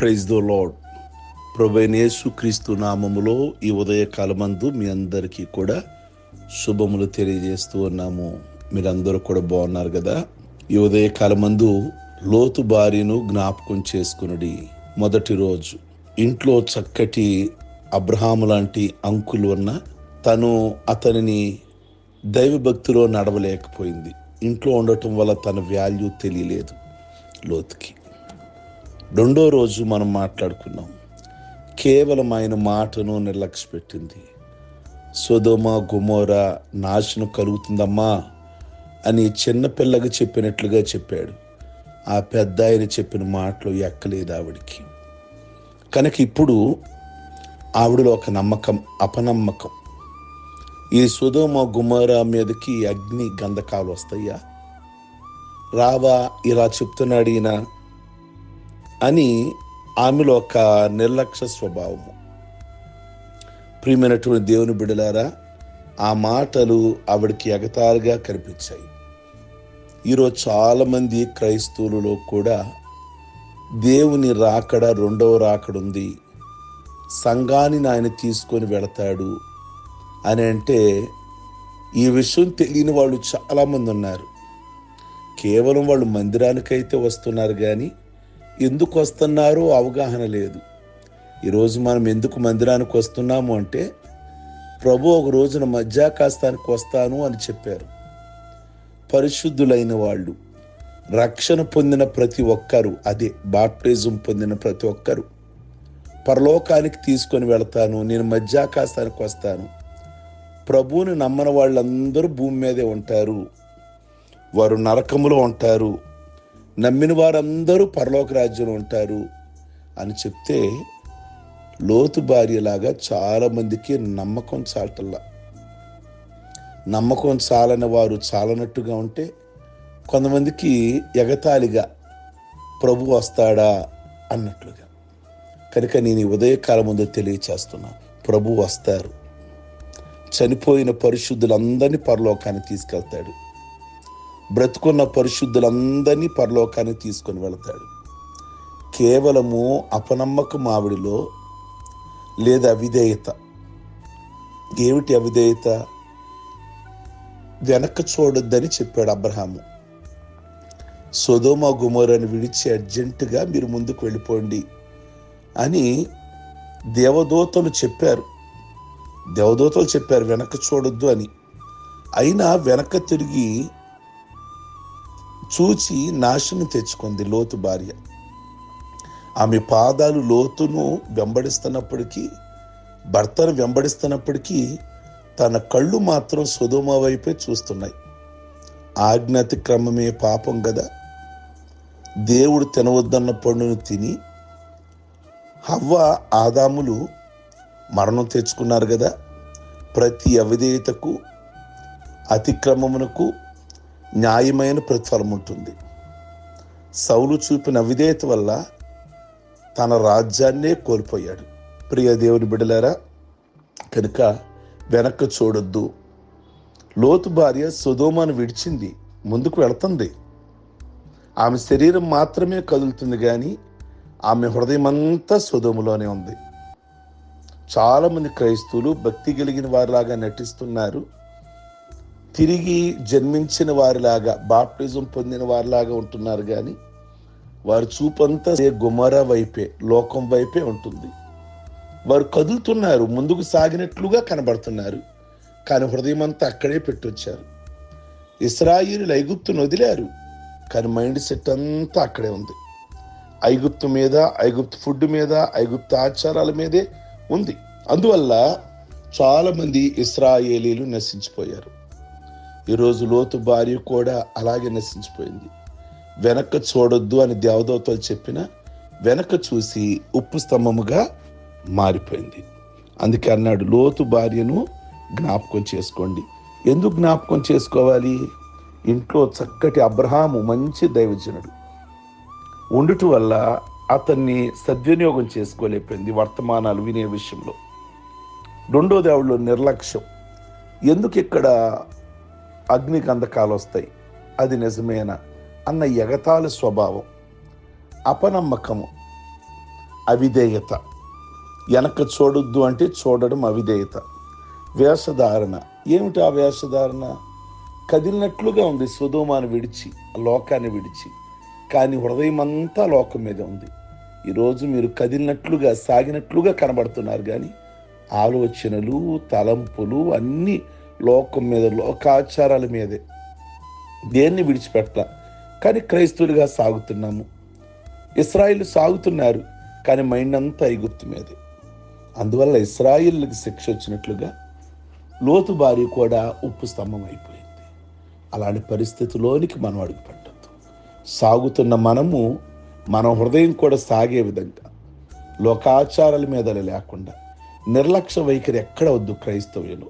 Praise the lord ప్రభైనేసు క్రీస్తు నామములో ఈ ఉదయకాలమందు మీ అందరికీ కూడా శుభములు తెలియజేస్తూ ఉన్నాము. మీరందరూ కూడా బాగున్నారు కదా? ఈ ఉదయకాలమందు లోతు భార్యను జ్ఞాపకం చేసుకునడి. మొదటి రోజు ఇంట్లో చక్కటి అబ్రహాము లాంటి అంకులు ఉన్న తను అతనిని దైవభక్తిలో నడవలేకపోయింది. ఇంట్లో ఉండటం వల్ల తన వాల్యూ తెలియలేదు లోతుకి. రెండో రోజు మనం మాట్లాడుకున్నాం. కేవలం ఆయన మాటను నిర్లక్ష్య పెట్టింది గుమోర నాశనం కలుగుతుందమ్మా అని చిన్నపిల్లగా చెప్పినట్లుగా చెప్పాడు. ఆ పెద్ద ఆయన చెప్పిన మాటలు ఎక్కలేదు ఆవిడికి. కనుక ఇప్పుడు ఆవిడలో ఒక నమ్మకం అపనమ్మకం. ఈ సుధోమ గుమోర మీదకి అగ్ని గంధకాలు వస్తాయా? రావా ఇలా చెప్తున్నాడు ఈయన. అని ఆమెలో ఒక నిర్లక్ష్య స్వభావము ప్రియమైనటువంటి దేవుని బిడలారా ఆ మాటలు ఆవిడకి ఎగతాలుగా కనిపించాయి. ఈరోజు చాలామంది క్రైస్తవులలో కూడా దేవుని రాకడ రెండవ రాకడ ఉంది. సంఘాన్ని ఆయన తీసుకొని వెళతాడు అని అంటే ఈ విషయం తెలియని వాళ్ళు చాలామంది ఉన్నారు. కేవలం వాళ్ళు మందిరానికైతే వస్తున్నారు కానీ ఎందుకు వస్తున్నారో అవగాహన లేదు. ఈరోజు మనం ఎందుకు మందిరానికి వస్తున్నాము అంటే ప్రభు ఒక రోజున మధ్యాకాస్తానికి వస్తాను అని చెప్పారు. పరిశుద్ధులైన వాళ్ళు రక్షణ పొందిన ప్రతి ఒక్కరు అదే బాప్టిజం పొందిన ప్రతి ఒక్కరు పరలోకానికి తీసుకొని వెళతాను నేను మధ్యాకాశానికి వస్తాను. ప్రభువుని నమ్మని వాళ్ళందరూ భూమి మీదే ఉంటారు. వారు నరకములో ఉంటారు. నమ్మిన వారందరూ పరలోక రాజ్యంలో ఉంటారు అని చెప్తే లోతు భార్యలాగా చాలామందికి నమ్మకం చాటల్లా నమ్మకం చాలని వారు చాలనట్టుగా ఉంటే కొంతమందికి ఎగతాళిగా ప్రభు వస్తాడా అన్నట్లుగా. కనుక నేను ఈ ఉదయకాలం ముందు తెలియచేస్తున్నా ప్రభు వస్తారు. చనిపోయిన పరిశుద్ధులందరినీ పరలోకాన్ని తీసుకెళ్తాడు. బ్రతుకున్న పరిశుద్ధులందరినీ పరలోకాన్ని తీసుకొని వెళతాడు. కేవలము అపనమ్మకం ఆవిడిలో లేదా అవిధేయత ఏమిటి అవిధేయత? వెనక్కి చూడొద్దని చెప్పాడు అబ్రహాము. సొదోమ గుమోరని విడిచి అర్జెంటుగా మీరు ముందుకు వెళ్ళిపోండి అని దేవదూతలు చెప్పారు. దేవదూతలు చెప్పారు వెనక్కి చూడొద్దు అని. అయినా వెనక తిరిగి చూచి నాశనం తెచ్చుకుంది లోతు భార్య. ఆమె పాదాలు లోతును వెంబడిస్తున్నప్పటికీ భర్తను వెంబడిస్తున్నప్పటికీ తన కళ్ళు మాత్రం సుధుమ వైపే చూస్తున్నాయి. ఆజ్ఞాతిక్రమమే పాపం కదా దేవుడు తినవద్దన్న పండును తిని హవ్వ ఆదాములు మరణం తెచ్చుకున్నారు కదా ప్రతి అవిధేయతకు అతిక్రమమునకు న్యాయమైన ప్రతిఫలం ఉంటుంది. సౌలు చూపిన విధేయత వల్ల తన రాజ్యాన్నే కోల్పోయాడు. ప్రియ దేవుని బిడలారా కనుక వెనక్కి చూడొద్దు. లోతు భార్య సుధోమాను విడిచింది ముందుకు వెళుతుంది. ఆమె శరీరం మాత్రమే కదులుతుంది కానీ ఆమె హృదయం అంతా సుధోములోనే ఉంది. చాలామంది క్రైస్తవులు భక్తి కలిగిన వారిలాగా నటిస్తున్నారు. తిరిగి జన్మించిన వారిలాగా బాప్టిజం పొందిన వారిలాగా ఉంటున్నారు కానీ వారి చూపంతా గుమర వైపే లోకం వైపే ఉంటుంది. వారు కదులుతున్నారు ముందుకు సాగినట్లుగా కనబడుతున్నారు కానీ హృదయం అంతా అక్కడే పెట్టొచ్చారు ఇస్రాయిలు ఐగుప్తును వదిలారు కానీ మైండ్ సెట్ అంతా అక్కడే ఉంది. ఐగుప్తు మీద ఐగుప్తు ఫుడ్ మీద ఐగుప్తు ఆచారాల మీదే ఉంది. అందువల్ల చాలామంది ఇస్రాయేలీలు నశించిపోయారు. ఈరోజు లోతు భార్య కూడా అలాగే నశించిపోయింది. వెనక్కి చూడొద్దు అని దేవదూతలు చెప్పిన వెనక చూసి ఉప్పు స్తంభముగా మారిపోయింది. అందుకే అన్నాడు లోతు భార్యను జ్ఞాపకం చేసుకోండి. ఎందుకు జ్ఞాపకం చేసుకోవాలి? ఇంట్లో చక్కటి అబ్రహాము మంచి దైవజనుడు. ఉండుట వల్ల అతన్ని సద్వినియోగం చేసుకోలేకపోయింది వర్తమానాలు వినే విషయంలో. రెండో దేవుళ్ళు నిర్లక్ష్యం. ఎందుకు ఇక్కడ అగ్ని గంధకాలు వస్తాయి అది నిజమేనా? అన్న ఎగతాళి స్వభావం. అపనమ్మకము. అవిధేయత. వెనక చూడొద్దు అంటే చూడడం అవిధేయత. వేషధారణ. ఏమిటి ఆ వేషధారణ? కదిలినట్లుగా ఉంది సుధోమాను విడిచి లోకాన్ని విడిచి. కానీ హృదయం అంతా లోకం మీద ఉంది. ఈరోజు మీరు కదిలినట్లుగా సాగినట్లుగా కనబడుతున్నారు కానీ ఆలోచనలు తలంపులు అన్నీ లోకం మీద లోకాచారాల మీదే. దేన్ని విడిచిపెట్టాల? కానీ క్రైస్తవులుగా సాగుతున్నాము. ఇస్రాయిల్ సాగుతున్నారు కానీ మైండ్ అంతా ఐగుప్తు మీదే. అందువల్ల ఇస్రాయిల్కి శిక్ష వచ్చినట్లుగా లోతు భార్య కూడా ఉప్పు స్తంభం అయిపోయింది. అలాంటి పరిస్థితిలోనికి మనం అడుగుపెట్టద్దు. సాగుతున్న మనము మన హృదయం కూడా సాగే విధంగా లోకాచారాల మీద లేకుండా నిర్లక్ష్య వైఖరి ఎక్కడ వద్దు క్రైస్తవ్యంలో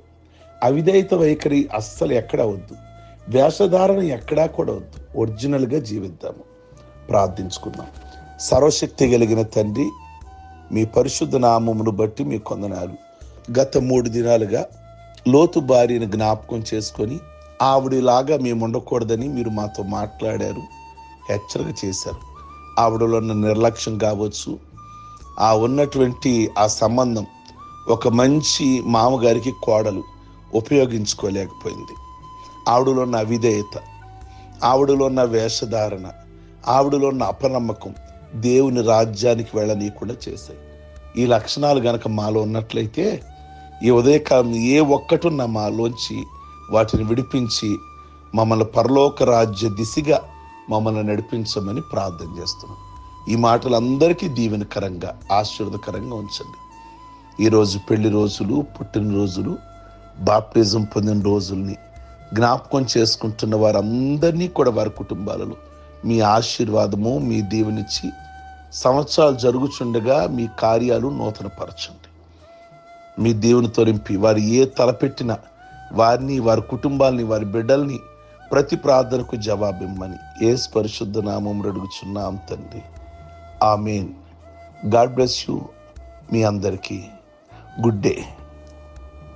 అవిధేయత వైఖరి అస్సలు ఎక్కడ వద్దు. వేషధారణ ఎక్కడా కూడా వద్దు. ఒరిజినల్గా జీవిద్దాము. ప్రార్థించుకుందాం. సర్వశక్తి కలిగిన తండ్రి మీ పరిశుద్ధ నామమును బట్టి మీ కొందనాలు గత మూడు దినాలుగా లోతు భార్యను జ్ఞాపకం చేసుకొని ఆవిడలాగా మేము ఉండకూడదని మీరు మాతో మాట్లాడారు హెచ్చరిక చేశారు. ఆవిడలో ఉన్న నిర్లక్ష్యం కావచ్చు ఆ ఉన్నటువంటి ఆ సంబంధం ఒక మంచి మామగారికి కోడలు. ఉపయోగించుకోలేకపోయింది. ఆవిడలో ఉన్న అవిధేయత ఆవిడలో ఉన్న వేషధారణ ఆవిడలో ఉన్న అపనమ్మకం దేవుని రాజ్యానికి వెళ్ళనీయకుండా చేశాయి. ఈ లక్షణాలు గనక మాలో ఉన్నట్లయితే ఈ ఉదయకాలం ఏ ఒక్కటున్న మాలోంచి వాటిని విడిపించి మమ్మల్ని పరలోక రాజ్య దిశగా మమ్మల్ని నడిపించమని ప్రార్థన చేస్తున్నాం. ఈ మాటలు అందరికీ దీవెనకరంగా ఆశీర్వదకరంగా ఉంచండి. ఈరోజు పెళ్ళి రోజులు పుట్టినరోజులు బాప్టిజం పొందిన రోజుల్ని జ్ఞాపకం చేసుకుంటున్న వారందరినీ కూడా వారి కుటుంబాలలో మీ ఆశీర్వాదము మీ దీవెనిచ్చి సంవత్సరాలు జరుగుచుండగా మీ కార్యాలు నూతనపరచండి. మీ దేవుని తొలింపి వారు ఏ తలపెట్టినా వారిని వారి కుటుంబాల్ని వారి బిడ్డల్ని ప్రతి ప్రార్థనకు జవాబిమ్మని ఏ పరిశుద్ధ నామం అడుగుచున్నాం తండ్రి. ఆమెన్. గాడ్ బ్లెస్ యూ మీ అందరికీ. Good day.